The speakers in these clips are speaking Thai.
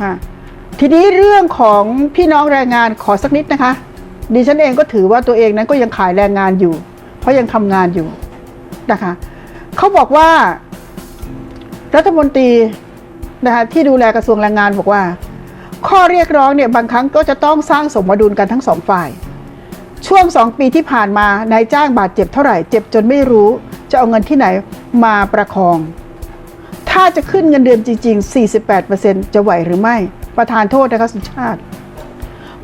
ค่ะทีนี้เรื่องของพี่น้องแรงงานขอสักนิดนะคะ ดิฉันเองก็ถือว่าตัวเองนั้นก็ยังขายแรงงานอยู่ เพราะยังทำงานอยู่นะคะเขาบอกว่า รัฐมนตรีนะคะที่ดูแลกระทรวงแรงงานบอกว่า ข้อเรียกร้องเนี่ยบางครั้งก็จะต้องสร้างสมดุลกันทั้งสองฝ่าย ช่วงสองปีที่ผ่านมานายจ้างบาดเจ็บเท่าไหร่เจ็บจนไม่รู้ จะเอาเงินที่ไหนมาประคอง ถ้าจะขึ้นเงินเดือนจริง ๆ 48%จะไหวหรือไม่ ประธานโทษนะคะสุชาติ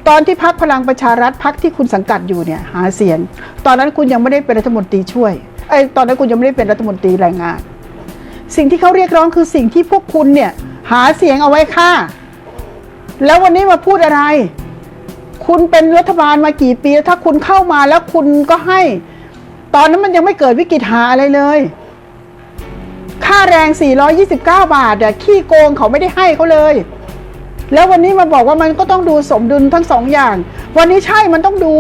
ตอนที่พักพลังประชารัฐพักที่คุณสังกัดอยู่เนี่ยหาเสียง ตอนนั้นคุณยังไม่ได้เป็นรัฐมนตรีช่วยไอ้ตอนนั้นคุณยังไม่ได้เป็นรัฐมนตรีแรงงาน สิ่งที่เขาเรียกร้องคือสิ่งที่พวกคุณเนี่ยหาเสียงเอาไว้ค่ะ แล้ววันนี้มาพูดอะไร คุณเป็นรัฐบาลมากี่ปี ถ้าคุณเข้ามาแล้วคุณก็ให้ ตอนนั้นมันยังไม่เกิดวิกฤตหาอะไรเลย ค่าแรง 429 บาทอะขี้โกงเขาไม่ได้ให้เขาเลย แล้ววันนี้มาบอกว่ามันก็ต้องดูสมดุลทั้งสองอย่าง วันนี้ใช่มันต้องดู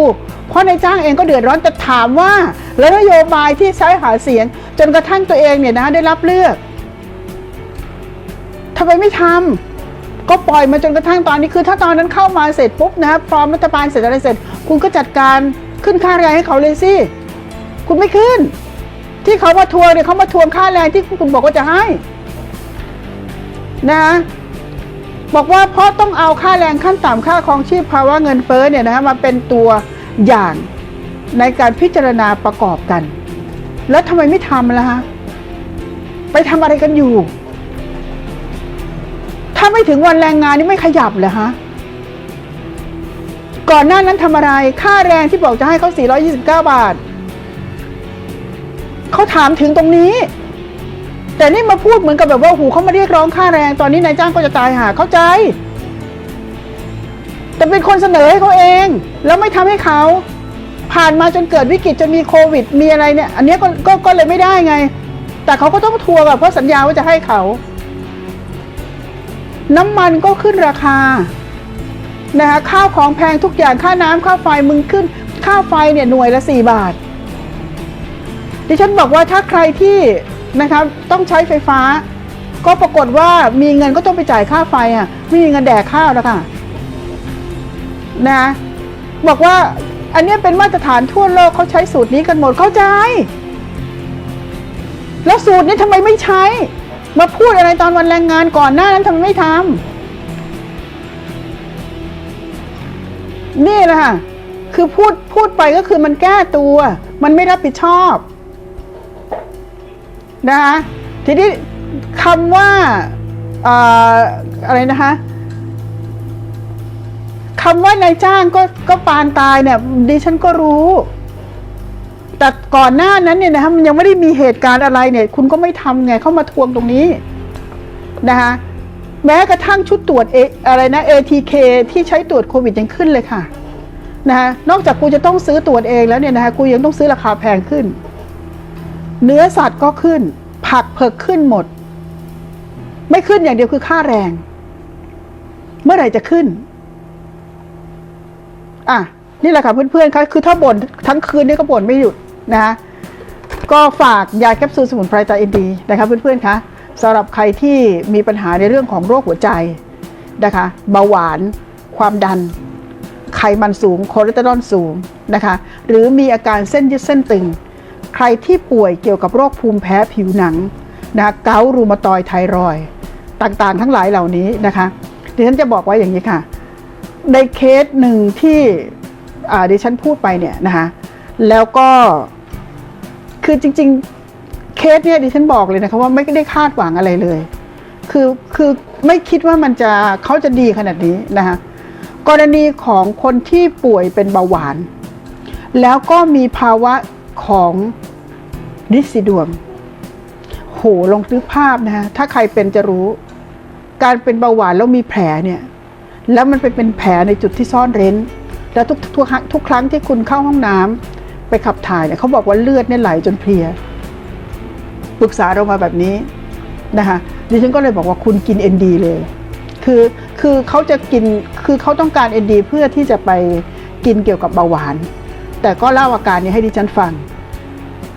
เพราะนายจ้างเองก็เดือดร้อนแต่ถามว่า แล้วนโยบายที่ใช้หาเสียง จนกระทั่งตัวเองเนี่ยนะได้รับเลือกทำไมไม่ทำก็ปล่อยมาจนกระทั่งตอนนี้คือ ถ้าตอนนั้นเข้ามาเสร็จปุ๊บนะครับพร้อมรัฐบาลเสร็จอะไรเสร็จ คุณก็จัดการขึ้นค่าแรงให้เขาเลยสิคุณไม่ขึ้น ที่เขามาทวงเนี่ยเขามาทวงค่าแรงที่คุณบอกว่าจะให้ นะ บอกว่าเพราะต้องเอาค่าแรงขั้นต่ำค่าครองชีพภาวะเงินเฟ้อเนี่ยนะฮะมาเป็นตัวอย่างในการพิจารณาประกอบกัน แล้วทำไมไม่ทำล่ะฮะไปทำอะไรกันอยู่ ถ้าไม่ถึงวันแรงงานนี่ไม่ขยับเหรอฮะก่อนหน้านั้นทำอะไรค่าแรงที่บอกจะให้เขา 429 บาท เขาถามถึงตรงนี้ แต่นี่มาพูดเหมือนกับแบบว่าหูเขามาเรียกร้องค่าแรง ตอนนี้นายจ้างก็จะตายหาเข้าใจ แต่เป็นคนเสนอให้เขาเอง แล้วไม่ทำให้เขา ผ่านมาจนเกิดวิกฤตจนมีโควิด มีอะไรเนี่ย อันนี้ก็ก็ก็เลยไม่ได้ไง แต่เขาก็ต้องทัวงอะเพราะสัญญาว่าจะให้เขา น้ำมันก็ขึ้นราคานะคะข้าวของแพงทุกอย่างค่าน้ำค่าไฟมึงขึ้น ค่าไฟเนี่ยหน่วยละสี่บาท ดิฉันบอกว่าถ้าใครที่นะครับต้องใช้ไฟฟ้า ก็ปรากฏว่ามีเงินก็ต้องไปจ่ายค่าไฟอะไม่มีเงินแดกข้าวแล้วค่ะนะบอกว่าอันนี้เป็นมาตรฐานทั่วโลกเขาใช้สูตรนี้กันหมดเข้าใจ แล้วสูตรนี้ทำไมไม่ใช้ มาพูดอะไรตอนวันแรงงานก่อนหน้านั้นทำไมไม่ทำนี่แหละค่ะคือพูดพูดไปก็คือมันแก้ตัว มันไม่รับผิดชอบ นะคะทีนี้คำว่าเอ่ออะไรนะคะคำว่านายจ้างก็ก็ปานตายเนี่ยดิฉันก็รู้ แต่ก่อนหน้านั้นเนี่ยนะคะมันยังไม่ได้มีเหตุการณ์อะไรเนี่ย คุณก็ไม่ทำไงเข้ามาทวงตรงนี้นะคะแม้กระทั่งชุดตรวจเออะไรนะ ATK ที่ใช้ตรวจโควิดยังขึ้นเลยค่ะนะคะนอกจากกูจะต้องซื้อตรวจเองแล้วเนี่ยนะคะกูยังต้องซื้อราคาแพงขึ้น เนื้อสัตว์ก็ขึ้น ผักเผือกขึ้นหมด ไม่ขึ้นอย่างเดียวคือค่าแรง เมื่อไหร่จะขึ้น อะ นี่แหละค่ะเพื่อนๆคะคือถ้าบ่นทั้งคืนนี่ก็บ่นไม่หยุดนะคะก็ฝากยาแคปซูลสมุนไพรตาเอ็นดีนะคะเพื่อนๆคะสำหรับใครที่มีปัญหาในเรื่องของโรคหัวใจนะคะเบาหวาน ความดัน ไขมันสูงคอเลสเตอรอลสูงนะคะ หรือมีอาการเส้นยืดเส้นตึง ใครที่ป่วยเกี่ยวกับโรคภูมิแพ้ผิวหนังนะเกาต์รูมาตอยไทรอยต่างๆ ทั้งหลายเหล่านี้นะคะดิฉันจะบอกไว้อย่างนี้ค่ะ ในเคสหนึ่งที่อ่าดิฉันพูดไปเนี่ยนะคะแล้วก็คือจริง ๆ เคสเนี่ยดิฉันบอกเลยนะคะว่าไม่ได้คาดหวังอะไรเลย คือคือไม่คิดว่ามันจะเขาจะดีขนาดนี้นะคะกรณีของคนที่ป่วยเป็นเบาหวาน แล้วก็มีภาวะของ ดิสซิดวมโหลองนึกภาพนะฮะถ้าใครเป็นจะรู้ การเป็นเบาหวานแล้วมีแผลเนี่ย แล้วมันไปเป็นแผลในจุดที่ซ่อนเร้น แล้วทุกทุกครั้งทุกครั้งที่คุณเข้าห้องน้ำไปขับถ่ายเนี่ยเขาบอกว่าเลือดเนี่ยไหลจนเพลียปรึกษาเรามาแบบนี้นะคะดิฉันก็เลยบอกว่าคุณกิน ND เลย คือคือเขาจะกินคือเขาต้องการ ND เพื่อที่จะไปกินเกี่ยวกับเบาหวาน แต่ก็เล่าอาการนี้ให้ดิฉันฟัง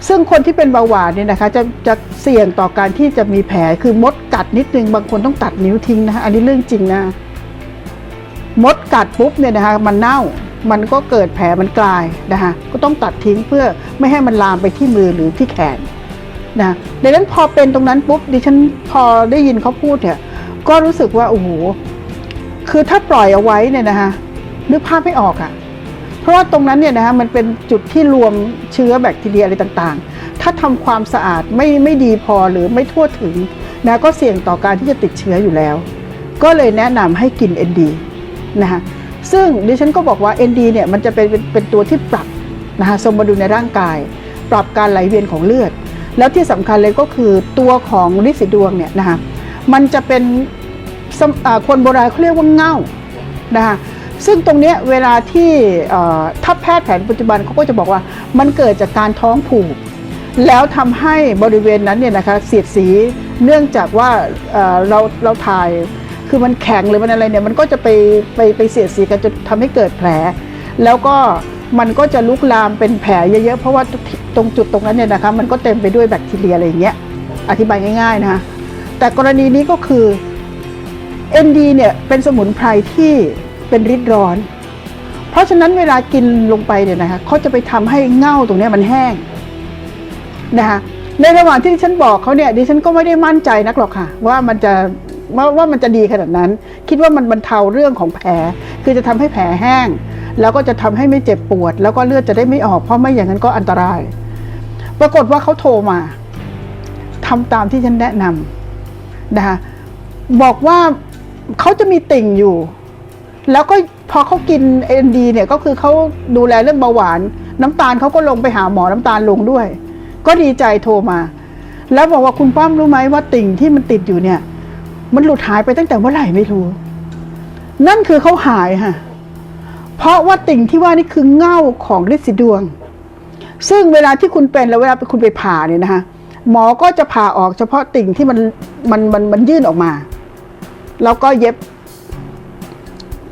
ซึ่งคนที่เป็นเบาหวานเนี่ยนะคะจะจะเสี่ยงต่อการที่จะมีแผลคือมดกัดนิดนึงบางคนต้องตัดนิ้วทิ้งนะคะอันนี้เรื่องจริงนะมดกัดปุ๊บเนี่ยนะคะมันเน่ามันก็เกิดแผลมันกลายนะคะก็ต้องตัดทิ้งเพื่อไม่ให้มันลามไปที่มือหรือที่แขนนะดังนั้นพอเป็นตรงนั้นปุ๊บดิฉันพอได้ยินเขาพูดเนี่ยก็รู้สึกว่าโอ้โหคือถ้าปล่อยเอาไว้เนี่ยนะคะนึกภาพไม่ออกอะ่ะ เพราะว่าตรงนั้นเนี่ยนะคะมันเป็นจุดที่รวมเชื้อแบคทีเรียอะไรต่างๆ ถ้าทำความสะอาดไม่ไม่ดีพอหรือไม่ทั่วถึงนะก็เสี่ยงต่อการที่จะติดเชื้ออยู่แล้ว ก็เลยแนะนำให้กิน ND นะคะซึ่งดิฉันก็บอกว่า ND เนี่ยมันจะเป็นเป็นเป็นตัวที่ปรับนะคะสมดุลในร่างกาย ปรับการไหลเวียนของเลือด แล้วที่สำคัญเลยก็คือตัวของลินสีดวงเนี่ยนะคะมันจะเป็นสมอ่าคนโบราณเขาเรียกว่าเง่านะคะ ซึ่งตรงนี้เวลาที่เอ่อถ้าแพทย์แผนปัจจุบันเขาก็จะบอกว่ามันเกิดจากการท้องผูก แล้วทำให้บริเวณนั้นเนี่ยนะคะเสียดสีเนื่องจากว่าเอ่อเราเราถ่ายคือมันแข็งหรือมันอะไรเนี่ยมันก็จะไปไปไปเสียดสีกันจนทำให้เกิดแผล แล้วก็มันก็จะลุกลามเป็นแผลเยอะๆ เพราะว่าตรงจุดตรงนั้นเนี่ยนะคะมันก็เต็มไปด้วยแบคทีเรียอะไรอย่างเงี้ยอธิบายง่ายๆนะคะแต่กรณีนี้ก็คือ ND เนี่ยเป็นสมุนไพรที่ เป็นริดร้อน เพราะฉะนั้นเวลากินลงไปเนี่ยนะคะเขาจะไปทำให้เง่าตรงนี้มันแห้งนะคะในระหว่างที่ดิฉันบอกเขาเนี่ยดิฉันก็ไม่ได้มั่นใจนักหรอกค่ะ ว่ามันจะว่าว่ามันจะดีขนาดนั้น คิดว่ามันบรรเทาเรื่องของแผล คือจะทำให้แผลแห้ง แล้วก็จะทำให้ไม่เจ็บปวด แล้วก็เลือดจะได้ไม่ออกเพราะไม่อย่างนั้นก็อันตราย ปรากฏว่าเขาโทรมาทำตามที่ฉันแนะนำนะคะบอกว่าเขาจะมีติ่งอยู่ แล้วก็พอเขากินเอ็นดีเนี่ยก็คือเขาดูแลเรื่องเบาหวาน น้ำตาลเขาก็ลงไปหาหมอน้ำตาลลงด้วย ก็ดีใจโทรมา แล้วบอกว่าคุณป้อมรู้ไหมว่าติ่งที่มันติดอยู่เนี่ย มันหลุดหายไปตั้งแต่เมื่อไหร่ไม่รู้ นั่นคือเขาหายค่ะเพราะว่าติ่งที่ว่านี่คือเง่าของฤทธิ์สีดวง ซึ่งเวลาที่คุณเป็นแล้วเวลาคุณไปผ่าเนี่ยนะคะหมอก็จะผ่าออกเฉพาะติ่งที่มันมันมันมันยื่นออกมา แล้วก็เย็บ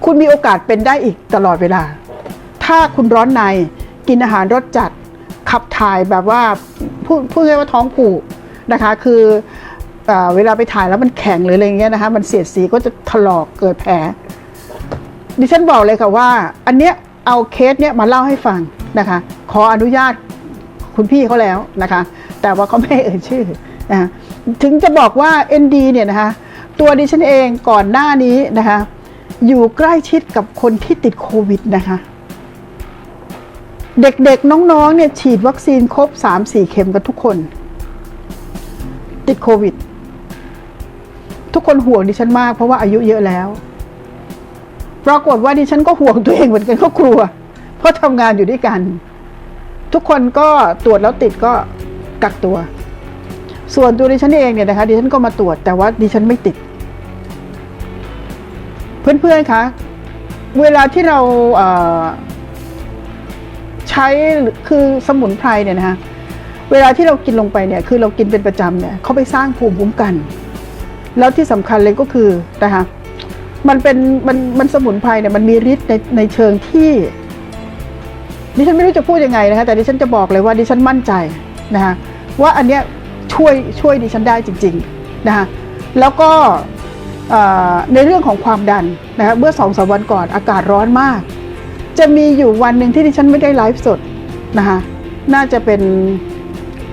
คุณมีโอกาสเป็นได้อีกตลอดเวลา ถ้าคุณร้อนในกินอาหารรสจัด ขับถ่ายแบบว่าพูดพูดง่ายว่าท้องผูกนะคะ คือเอเวลาไปถ่ายแล้วมันแข็งหรืออะไรเงี้ยนะคะ มันเสียดสีก็จะถลอกเกิดแผล ดิฉันบอกเลยค่ะว่า อันเนี้ยเอาเคสเนี้ยมาเล่าให้ฟังนะคะ ขออนุญาตคุณพี่เขาแล้วนะคะ แต่ว่าเขาไม่เอ่ยชื่อนะะถึงจะบอกว่า ND เนี่ยนะคะ ตัวดิฉันเองก่อนหน้านี้นะคะ อยู่ใกล้ชิดกับคนที่ติดโควิดนะคะ เด็กๆน้องๆเนี่ยฉีดวัคซีนครบ 3-4 เข็มกันทุกคน ติดโควิด ทุกคนห่วงดิฉันมากเพราะว่าอายุเยอะแล้วปรากฏว่าดิฉันก็ห่วงตัวเองเหมือนกันก็กลัว เพราะทำงานอยู่ด้วยกัน ทุกคนก็ตรวจแล้วติดก็กักตัว ส่วนตัวดิฉันเองเนี่ยนะคะดิฉันก็มาตรวจแต่ว่าดิฉันไม่ติด เพื่อนๆคะเวลาที่เราเใช้คือสมุนไพรเนี่ยนะคะเวลาที่เรากินลงไปเนี่ยคือเรากินเป็นประจำเนี่ยเขาไปสร้างภูมิคุ้มกัน แล้วที่สำคัญเลยก็คือนะคะมันเป็นมันมันสมุนไพรเนี่ยมันมีฤทธิ์ในในเชิงที่ดิฉันไม่รู้จะพูดยังไงนะคะแต่ดิฉันจะบอกเลยว่าดิฉันมั่นใจนะคะว่าอันเนี้ยช่วยช่วยดิฉันได้จริงๆนะคะแล้วก็ ในเรื่องของความดันนะคะเมื่อสองสามวันก่อนอากาศร้อนมาก จะมีอยู่วันหนึ่งที่ดิฉันไม่ได้ไลฟ์สดนะคะน่าจะเป็น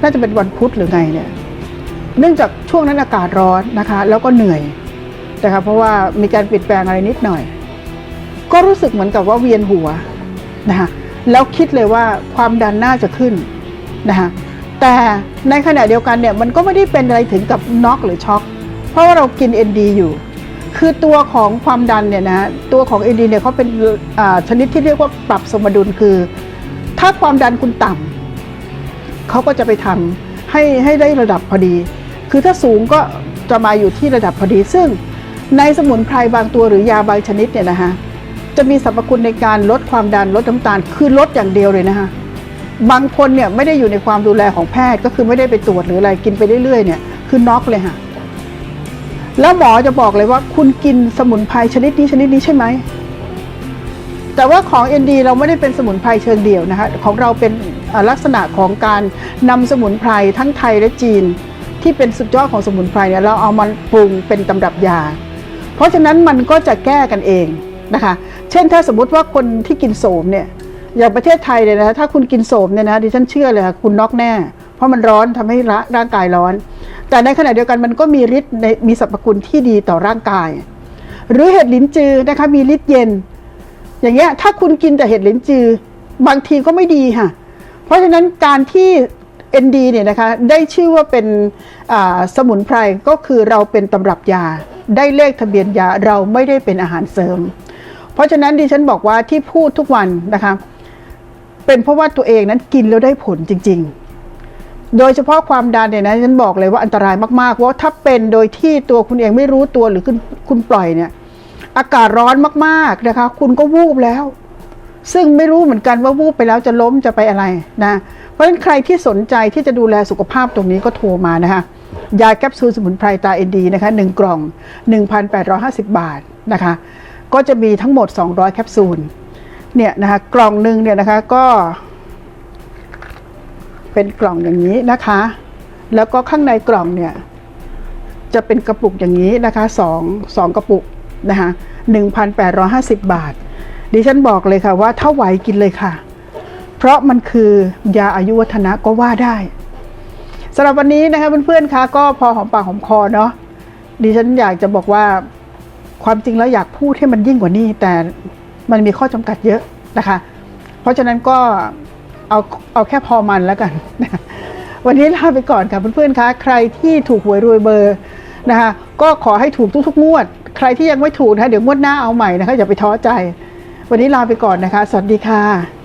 น่าจะเป็นวันพุธหรือไงเนี่ยเนื่องจากช่วงนั้นอากาศร้อนนะคะ แล้วก็เหนื่อยนะคะเพราะว่ามีการเปลี่ยนแปลงอะไรนิดหน่อย ก็รู้สึกเหมือนกับว่าเวียนหัวนะคะแล้วคิดเลยว่าความดันน่าจะขึ้นนะคะแต่ในขณะเดียวกันเนี่ยมันก็ไม่ได้เป็นอะไรถึงกับน็อกหรือช็อก เพราะว่าเรากิน ND อยู่ คือตัวของความดันเนี่ยนะตัวของ ND เนี่ยเขาเป็นชนิดที่เรียกว่าปรับสมดุลคือ ถ้าความดันคุณต่ำเขาก็จะไปทำให้ให้ได้ระดับพอดี คือถ้าสูงก็จะมาอยู่ที่ระดับพอดี ซึ่งในสมุนไพรบางตัวหรือยาบางชนิดเนี่ยนะคะจะมีสรรพคุณในการลดความดันลดน้ำตาลคือลดอย่างเดียวเลยนะคะบางคนเนี่ยไม่ได้อยู่ในความดูแลของแพทย์ก็คือไม่ได้ไปตรวจหรืออะไรกินไปเรื่อยๆเนี่ยคือน็อกเลยค่ะ แล้วหมอจะบอกเลยว่าคุณกินสมุนไพรชนิดนี้ชนิดนี้ใช่ไหม แต่ว่าของ ND เราไม่ได้เป็นสมุนไพรเชิงเดี่ยวนะคะของเราเป็นลักษณะของการนำสมุนไพรทั้งไทยและจีน ที่เป็นสุดยอดของสมุนไพรเนี่ยเราเอามาปรุงเป็นตำรับยา เพราะฉะนั้นมันก็จะแก้กันเองนะคะ เช่นถ้าสมมติว่าคนที่กินโสมเนี่ยอย่างประเทศไทยเนี่ยนะถ้าคุณกินโสมเนี่ยนะดิฉันเชื่อเลยค่ะคุณน็อกแน่ เพราะมันร้อนทำให้ร่างกายร้อน แต่ในขณะเดียวกันมันก็มีฤทธิ์ในมีสรรพคุณที่ดีต่อร่างกาย หรือเห็ดลิ้นจือนะคะมีฤทธิ์เย็น อย่างเงี้ยถ้าคุณกินแต่เห็ดลิ้นจือบางทีก็ไม่ดีค่ะ เพราะฉะนั้นการที่ ND เนี่ยนะคะได้ชื่อว่าเป็นสมุนไพรก็คือเราเป็นตำรับยา ได้เลขทะเบียนยาเราไม่ได้เป็นอาหารเสริม เพราะฉะนั้นดิฉันบอกว่าที่พูดทุกวันนะคะเป็นเพราะว่าตัวเองนั้นกินแล้วได้ผลจริง ๆ โดยเฉพาะความดันเนี่ยนะฉันบอกเลยว่าอันตรายมากๆว่าถ้าเป็นโดยที่ตัวคุณเองไม่รู้ตัวหรือคุณคุณปล่อยเนี่ย อากาศร้อนมากๆนะคะ คุณก็วูบแล้ว ซึ่งไม่รู้เหมือนกันว่าวูบไปแล้วจะล้มจะไปอะไรนะ เพราะฉะนั้นใครที่สนใจที่จะดูแลสุขภาพตรงนี้ก็โทรมานะคะยาแคปซูลสมุนไพรตาเอ็นดีนะคะหนึ่งกล่อง 1,850 บาทนะคะ ก็จะมีทั้งหมด 200 แคปซูลเนี่ยนะคะกล่องหนึ่งเนี่ยนะคะก็ เป็นกล่องอย่างนี้นะคะ แล้วก็ข้างในกล่องเนี่ยจะเป็นกระปุกอย่างนี้นะคะสองสองกระปุกนะคะหนึ่งพันแปดร้อยห้าสิบบาท ดิฉันบอกเลยค่ะว่าถ้าไหวกินเลยค่ะ เพราะมันคือยาอายุวัฒนะก็ว่าได้สำหรับวันนี้นะคะเพื่อนๆคะก็พอหอมปากหอมคอเนาะดิฉันอยากจะบอกว่าความจริงแล้วอยากพูดให้มันยิ่งกว่านี้ แต่มันมีข้อจำกัดเยอะนะคะ เพราะฉะนั้นก็ เอาเอาแค่พอมันแล้วกัน วันนี้ลาไปก่อนค่ะเพื่อนๆคะใครที่ถูกหวยรวยเบอร์นะคะก็ขอให้ถูกทุกๆงวด ใครที่ยังไม่ถูกนะคะเดี๋ยวงวดหน้าเอาใหม่นะคะอย่าไปท้อใจ วันนี้ลาไปก่อนนะคะ สวัสดีค่ะ